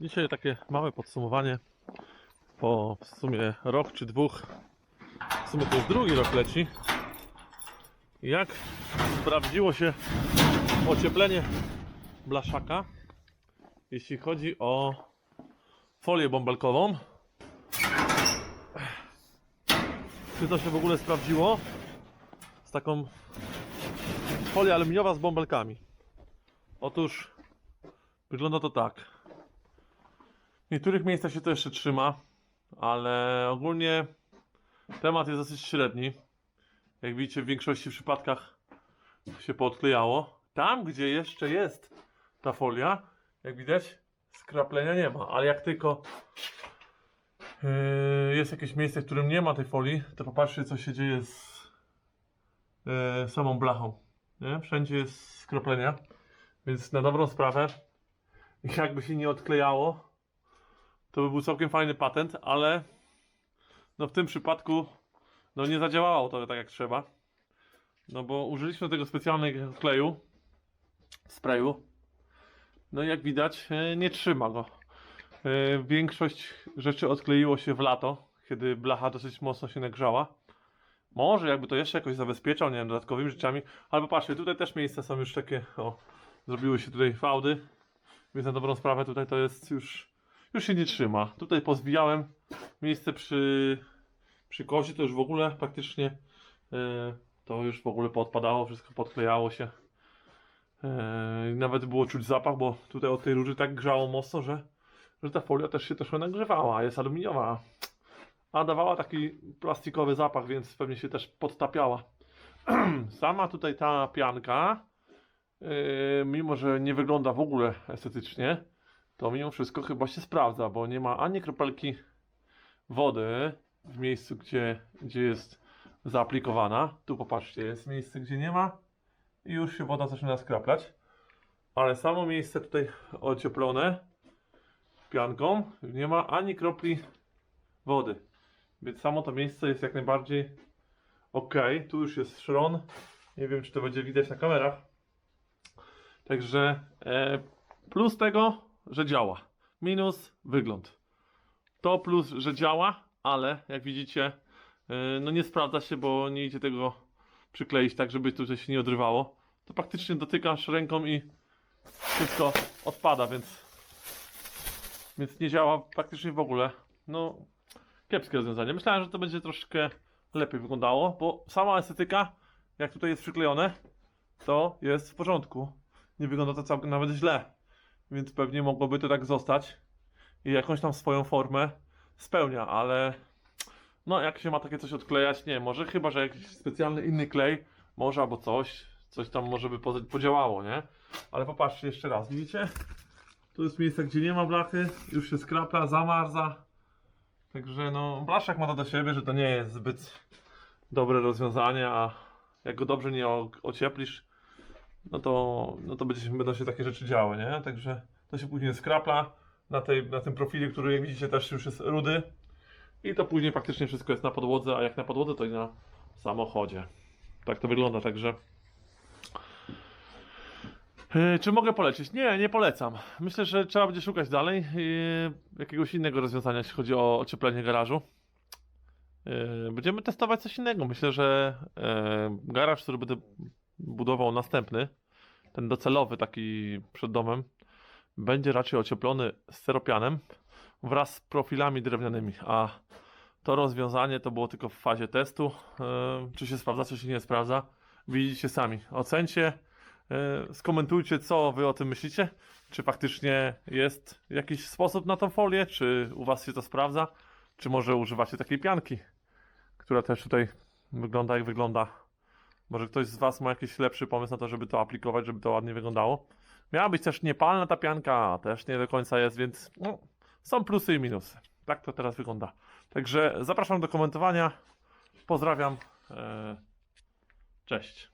Dzisiaj takie małe podsumowanie po w sumie rok czy dwóch. W sumie to już drugi rok leci. Jak sprawdziło się ocieplenie blaszaka, jeśli chodzi o folię bąbelkową. Czy to się w ogóle sprawdziło? Z taką folią aluminiowa z bąbelkami. Otóż wygląda to tak. W niektórych miejscach się to jeszcze trzyma, ale ogólnie temat jest dosyć średni. Jak widzicie, w większości przypadkach się poodklejało. Tam, gdzie jeszcze jest ta folia, jak widać, skraplenia nie ma, ale jak tylko yy, jest jakieś miejsce, w którym nie ma tej folii, to popatrzcie, co się dzieje z yy, samą blachą. Nie? Wszędzie jest skroplenia, więc na dobrą sprawę, jakby się nie odklejało, to by był całkiem fajny patent, ale no w tym przypadku no nie zadziałało to tak jak trzeba. No bo użyliśmy tego specjalnego kleju, sprayu. No i jak widać e, nie trzyma go. E, Większość rzeczy odkleiło się w lato, kiedy blacha dosyć mocno się nagrzała. Może jakby to jeszcze jakoś zabezpieczał, nie wiem, dodatkowymi rzeczami. Ale popatrzcie, tutaj też miejsca są już takie, o, zrobiły się tutaj fałdy. Więc na dobrą sprawę tutaj to jest już, już się nie trzyma. Tutaj pozwijałem miejsce przy, przy kozie, to już w ogóle praktycznie e, to już w ogóle podpadało, wszystko podklejało się. E, nawet było czuć zapach, bo tutaj od tej róży tak grzało mocno, że, że ta folia też się troszkę nagrzewała, jest aluminiowa. A dawała taki plastikowy zapach, więc pewnie się też podtapiała. Sama tutaj ta pianka, yy, mimo że nie wygląda w ogóle estetycznie, to mimo wszystko chyba się sprawdza, bo nie ma ani kropelki wody w miejscu, gdzie, gdzie jest zaaplikowana. Tu popatrzcie, jest miejsce, gdzie nie ma i już się woda zaczyna skraplać. Ale samo miejsce tutaj ocieplone pianką nie ma ani kropli wody. Więc samo to miejsce jest jak najbardziej ok. Tu już jest szron. Nie wiem, czy to będzie widać na kamerach. Także e, plus tego, że działa. Minus wygląd. To plus, że działa, ale jak widzicie, e, no nie sprawdza się, bo nie idzie tego przykleić tak, żeby tutaj się nie odrywało. To praktycznie dotykasz ręką i wszystko odpada, więc więc nie działa praktycznie w ogóle. No, kiepskie rozwiązanie. Myślałem, że to będzie troszkę lepiej wyglądało, bo sama estetyka, jak tutaj jest przyklejone, to jest w porządku. Nie wygląda to całkiem nawet źle. Więc pewnie mogłoby to tak zostać i jakąś tam swoją formę spełnia, ale no jak się ma takie coś odklejać, nie, może chyba, że jakiś specjalny inny klej, może albo coś, coś tam może by podziałało, nie? Ale popatrzcie jeszcze raz, widzicie? To jest miejsce, gdzie nie ma blachy, już się skrapla, zamarza. Także no, blaszak ma to do siebie, że to nie jest zbyt dobre rozwiązanie, a jak go dobrze nie ocieplisz, no to, no to będzie, będą się takie rzeczy działy, nie? Także to się później skrapla na, tej, na tym profilie, który jak widzicie też już jest rudy. I to później faktycznie wszystko jest na podłodze, a jak na podłodze, to i na samochodzie. Tak to wygląda, także... Yy, Czy mogę polecić? Nie, nie polecam. Myślę, że trzeba będzie szukać dalej yy, jakiegoś innego rozwiązania, jeśli chodzi o ocieplenie garażu. Yy, Będziemy testować coś innego. Myślę, że garaż, który będę budował następny, ten docelowy taki przed domem, będzie raczej ocieplony steropianem wraz z profilami drewnianymi, a to rozwiązanie to było tylko w fazie testu. Yy, Czy się sprawdza, czy się nie sprawdza? Widzicie sami. Ocencie. E, Skomentujcie, co wy o tym myślicie. Czy faktycznie jest jakiś sposób na tą folię? Czy u was się to sprawdza? Czy może używacie takiej pianki, która też tutaj wygląda jak wygląda? Może ktoś z was ma jakiś lepszy pomysł na to, żeby to aplikować, żeby to ładnie wyglądało? Miała być też niepalna ta pianka, też nie do końca jest, więc no, są plusy i minusy. Tak to teraz wygląda. Także zapraszam do komentowania. Pozdrawiam. E, Cześć.